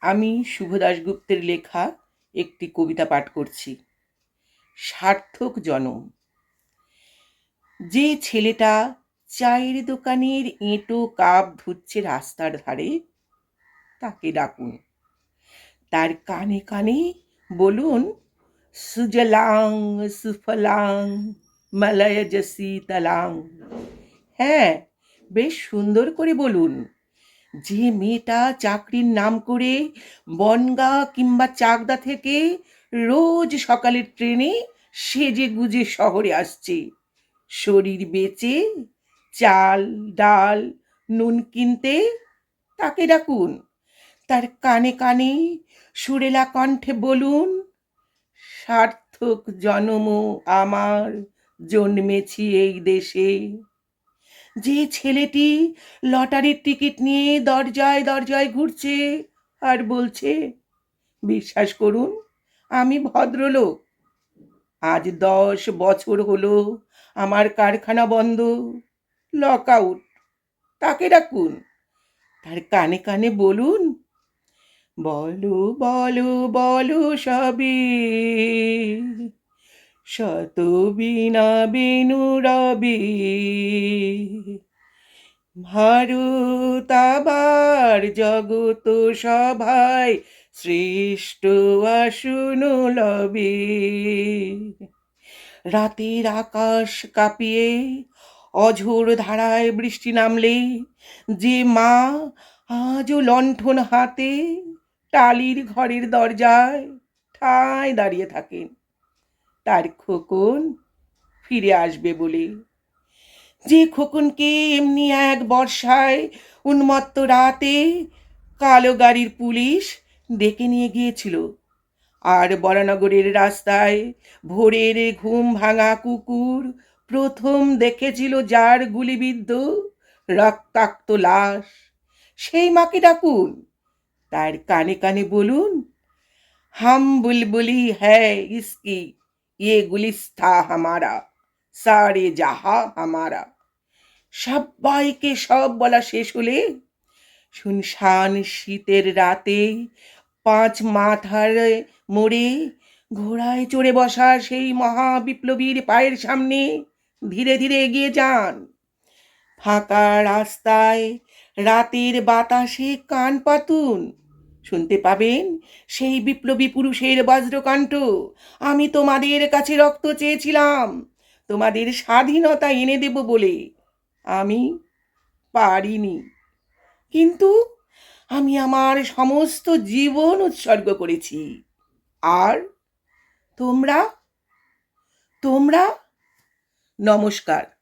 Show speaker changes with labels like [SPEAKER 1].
[SPEAKER 1] আমি শুভ দাশগুপ্তের লেখা একটি কবিতা পাঠ করছি। সার্থক জনম। যে ছেলেটা চায়ের দোকানের এঁটো কাপ ধুচ্ছে রাস্তার ধারে, তাকে ডাকুন। তার কানে কানে বলুন, সুজলাং, সুফলাং মালয়জ শীতলাং হ্যাঁ বেশ সুন্দর করে বলুন। যে মেয়েটা চাকরির নাম করে বনগা কিংবা চাকদা থেকে রোজ সকালের ট্রেনে সেজে গুজে শহরে আসছে। শরীর বেচে, চাল, ডাল, নুন কিনতে তাকে ডাকুন। তার কানে কানে সুরেলা কণ্ঠে বলুন, সার্থক জনম আমার জন্মেছি এই দেশে। যে ছেলেটি লটারির টিকিট নিয়ে দরজায় দরজায় ঘুরছে আর বলছে, বিশ্বাস করুন, আমি ভদ্রলোক। আজ দশ বছর হলো আমার কারখানা বন্ধ লক আউট তাকে ডাকুন। তার কানে কানে বলুন, বলো বলো বলো সবে শত বিনা বেনু রবে ভারত আবার জগত সভায় শ্রেষ্ঠ আসুন লবে। রাতের আকাশ কাঁপিয়ে অঝোর ধারায় বৃষ্টি নামলে যে মা আজও লণ্ঠন হাতে টালির ঘরের দরজায় ঠায় দাঁড়িয়ে থাকেন। খোকন ফিরে আসবে বলে। যে খোকনকে এমনি এক বর্ষায় উন্মত্ত রাতে কালো গাড়ির পুলিশ ডেকে নিয়ে গিয়েছিল আর বরানগরের রাস্তায় ভোরের ঘুম ভাঙা কুকুর প্রথম দেখেছিল যার গুলিবিদ্ধ রক্তাক্ত লাশ। সেই মাকে ডাকুন, তার কানে কানে বলুন, হাম বুলবুলি হ্যায় ইসকি। ये গুলিস্থা হামারা, সারে জাহা হামারা। সবাইকে সব বলা শেষ হলে, শুনশান শীতের রাতে পাঁচ মাথার মোড়ে ঘোড়ায় চড়ে বসা সেই মহা বিপ্লবীর পায়ের সামনে ধীরে ধীরে এগিয়ে যান। ফাঁকা রাস্তায় রাতের বাতাসে কান পাতুন শুনতে পাবেন? সেই বিপ্লবী পুরুষের বজ্রকণ্ঠ। আমি তোমাদের কাছে রক্ত চেয়েছিলাম। তোমাদের স্বাধীনতা এনে দেব বলে আমি পারিনি। কিন্তু আমি আমার সমস্ত জীবন উৎসর্গ করেছি। আর তোমরা? তোমরা? নমস্কার।